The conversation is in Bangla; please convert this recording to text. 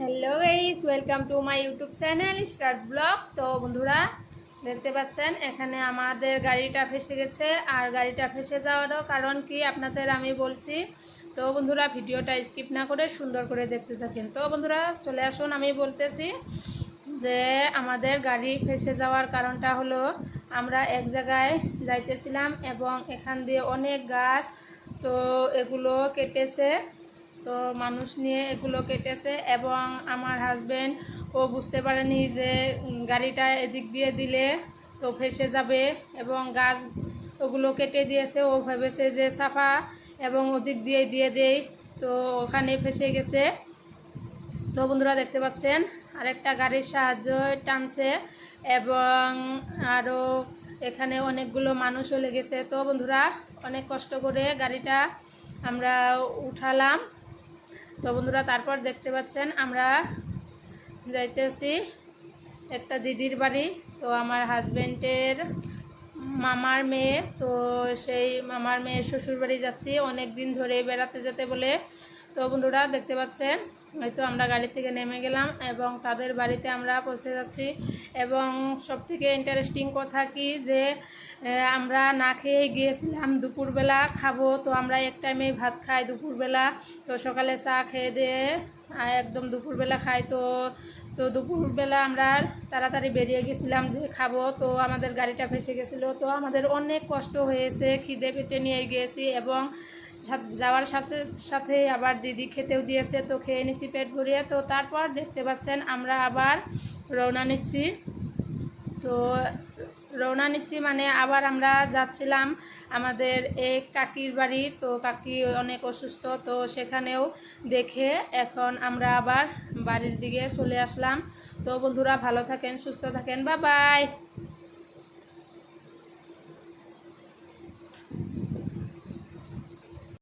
Hello guys welcome to my YouTube channel start blog তো বন্ধুরা, দেখতে পাচ্ছেন, এখানে আমাদের গাড়িটা ফেসে গেছে, আর গাড়িটা ফেসে যাওয়ারও কারণ কি আপনাদের আমি বলছি। তো বন্ধুরা, ভিডিওটা স্কিপ না করে সুন্দর করে দেখতে থাকেন। তো বন্ধুরা, চলে আসুন, আমি বলতেছি যে আমাদের গাড়ি ফেসে যাওয়ার কারণটা হলো, আমরা এক জায়গায় যাইতেছিলাম এবং এখান দিয়ে অনেক গাছ, তো এগুলো কেটেছে। তো মানুষ নিয়ে এগুলো কেটেছে এবং আমার হাজব্যান্ড ও বুঝতে পারেনি যে গাড়িটা এদিক দিয়ে দিলে তো ফেসে যাবে এবং গাছ ওগুলো কেটে দিয়েছে। ও ভেবেছে যে সাফা এবং ওদিক দিয়ে দিয়ে দেই, তো ওখানে ফেসে গেছে। তো বন্ধুরা দেখতে পাচ্ছেন, আরেকটা গাড়ির সাহায্য টানছে এবং আরও এখানে অনেকগুলো মানুষও লেগেছে তো বন্ধুরা, অনেক কষ্ট করে গাড়িটা আমরা উঠালাম। তো বন্ধুরা, তারপর দেখতে পাচ্ছেন আমরা যাইতেছি একটা দিদির বাড়ি। তো আমার হাজব্যান্ডের মামার মেয়ে, তো সেই মামার মেয়ের শ্বশুর বাড়ি যাচ্ছি। অনেক দিন ধরে বেড়াতে যেতে বলে তো বন্ধুরা দেখতে পাচ্ছেন, হয়তো আমরা গাড়ি থেকে নেমে গেলাম এবং তাদের বাড়িতে আমরা পৌঁছে যাচ্ছি। এবং সব থেকে ইন্টারেস্টিং কথা কি যে আমরা না খেয়ে গিয়েছিলাম দুপুরবেলা, খাব তো আমরা এক টাইমেই ভাত খাই দুপুরবেলা। তো সকালে চা খেয়ে দিয়ে একদম দুপুরবেলা খাই তো তো দুপুরবেলা আমরা তাড়াতাড়ি বেরিয়ে গেছিলাম যে খাব। তো আমাদের গাড়িটা ফেসে গেছিল, তো আমাদের অনেক কষ্ট হয়েছে, খিদে পেটে নিয়ে গিয়েছি এবং যাওয়ার সাথে সাথে আবার দিদি খেতেও দিয়েছে, তো খেয়ে নিছি পেট ভরিয়ে। তো তারপর দেখতে পাচ্ছেন আমরা আবার রওনা নিচ্ছি। তো রওনা নিচ্ছি মানে আবার আমরা যাচ্ছিলাম আমাদের এক কাকির বাড়ি। তো কাকি অনেক অসুস্থ, তো সেখানেও দেখে এখন আমরা আবার বাড়ির দিকে চলে আসলাম। তো বন্ধুরা ভালো থাকেন, সুস্থ থাকেন। বা বাই